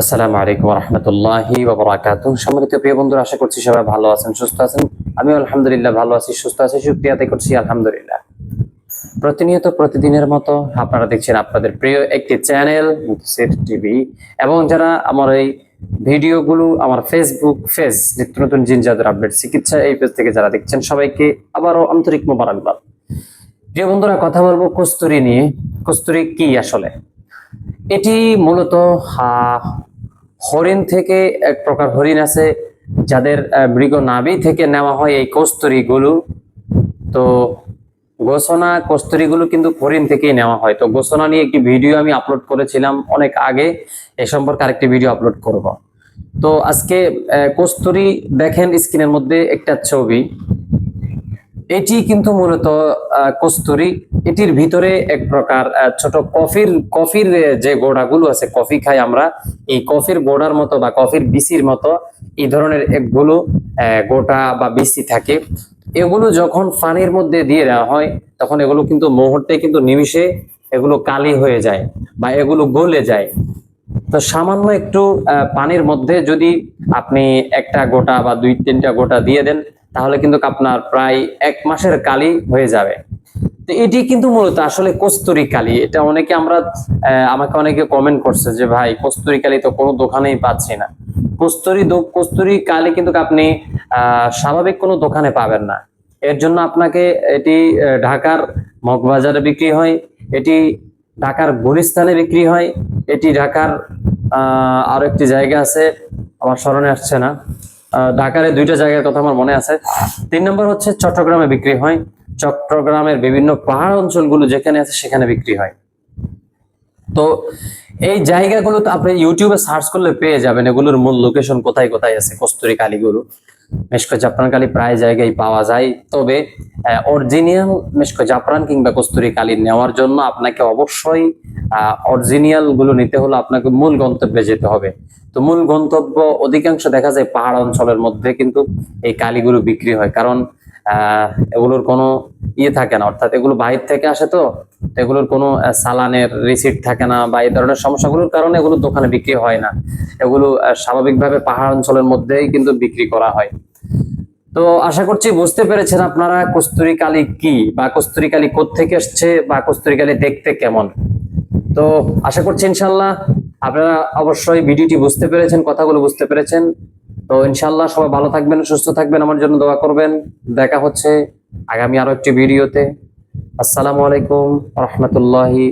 আসসালামু আলাইকুম রহমতুল্লাহি বাবরাকাত সম্মানিত প্রিয় বন্ধুরা, আশা করছি সবাই ভালো আছেন, সুস্থ আছেন। আমি আলহামদুলিল্লাহ ভালো আছি, সুস্থ আছি শুক্রিয়া আদায় করছি, আলহামদুলিল্লাহ। প্রতিনিয়ত প্রতিদিনের মতো আপনারা দেখছেন আপনাদের প্রিয় একটি চ্যানেল টিভি। এবং যারা আমার এই ভিডিওগুলো, আমার ফেসবুক পেজ নিত্য নতুন জিন জাদুর আপডেট, চিকিৎসা এই পেজ থেকে যারা দেখছেন, সবাইকে আবারও আন্তরিক মোবারকবাদ। প্রিয় বন্ধুরা, কথা বলব কস্তুরি নিয়ে। কস্তুরি কি আসলে? এটি মূলত হরিণ থেকে এক প্রকার হরিণ আছে যাদের মৃগ নাভি থেকে নেওয়া হয় এই কস্তুরিগুলো। তো গোসনা কস্তুরিগুলো কিন্তু হরিণ থেকেই নেওয়া হয়। তো গোসনা নিয়ে একটি ভিডিও আমি আপলোড করেছিলাম অনেক আগে, এ সম্পর্কে আরেকটি ভিডিও আপলোড করব। তো আজকে কস্তুরি দেখেন স্ক্রিনের মধ্যে একটা ছবি। এটি কিন্তু মূলত কস্তুরি এটির ভিতরে এক প্রকার ছোট কফির কফির যে গোড়াগুলো আছে, কফি খাই আমরা, এই কফির গোড়ার মতো বা কফির বিসির মতো এই ধরনের একগুলো গোটা বা বিসি থাকে। এগুলো যখন পানির মধ্যে দিয়ে দেওয়া হয়, তখন এগুলো কিন্তু মুহূর্তে কিন্তু নিমিষে এগুলো কালি হয়ে যায় বা এগুলো গলে যায়। তো সামান্য একটু পানির মধ্যে যদি আপনি একটা গোটা বা দুই তিনটা গোটা দিয়ে দেন, তাহলে কিন্তু আপনার প্রায় এক মাসের কালি হয়ে যাবে। তো এটি কিন্তু মূলত আসলে কস্তুরি কালি। এটা অনেকে আমরা আমাকে অনেকে কমেন্ট করছে যে, ভাই, কস্তুরি কালি তো কোনো দোকানেই পাচ্ছি না। কস্তুরি কস্তুরি কালি কিন্তু আপনি স্বাভাবিক কোনো দোকানে পাবেন না। এর জন্য আপনাকে এটি ঢাকার মগবাজারে বিক্রি হয়, এটি ঢাকার গুলিস্তানে বিক্রি হয়, এটি ঢাকার আরও একটি জায়গা আছে, আমার স্মরণে আসছে না। ঢাকার দুইটা জায়গার কথা আমার মনে আছে। তিন নম্বর হচ্ছে চট্টগ্রামে বিক্রি হয়। চট্টগ্রামের বিভিন্ন পাহাড় অঞ্চলগুলো যেখানে আছে, সেখানে বিক্রি হয়। তো এই জায়গাগুলো তো আপনি ইউটিউবে সার্চ করলে পেয়ে যাবেন, এগুলোর মূল লোকেশন কোথায় কোথায় আছে? কস্তুরি কালীগুলো মেশকো জাফরান কালি প্রায় জায়গায় পাওয়া যায়। তবে অরিজিনিয়াল মেশকো জাফরান কিংবা কস্তুরি কালি নেওয়ার জন্য আপনাকে অবশ্যই অরিজিনিয়ালগুলো নিতে হলে আপনাকে মূল গন্তব্যে যেতে হবে। তো মূল গন্তব্য অধিকাংশ দেখা যায় পাহাড় অঞ্চলের মধ্যে কিন্তু এই কালিগুলো বিক্রি হয়। কারণ এগুলোর কোনো ইয়ে থাকে না। অর্থাৎ এগুলো বাহির থেকে আসে তো এগুলোর কোনো আহ, চালানের রিসিট থাকে না বা এই ধরনের সমস্যাগুলোর কারণে এগুলো দোকানে বিক্রি হয় না। এগুলো স্বাভাবিকভাবে পাহাড় অঞ্চলের মধ্যেই কিন্তু বিক্রি করা হয়। তো আশা করছি বুঝতে পেরেছেন আপনারা কস্তুরি কালী কি বা কস্তুরি কালী থেকে এসছে বা কস্তুরি কালী দেখতে কেমন। তো আশা করছি ইনশাল্লাহ আপনারা অবশ্যই ভিডিওটি বুঝতে পেরেছেন কথাগুলো বুঝতে পেরেছেন। তো ইনশাল্লাহ সবাই ভালো থাকবেন, সুস্থ থাকবেন, আমার জন্য দোয়া করবেন। দেখা হচ্ছে আগামী আরও একটি ভিডিওতে। আসসালামু আলাইকুম, রহমতুল্লাহি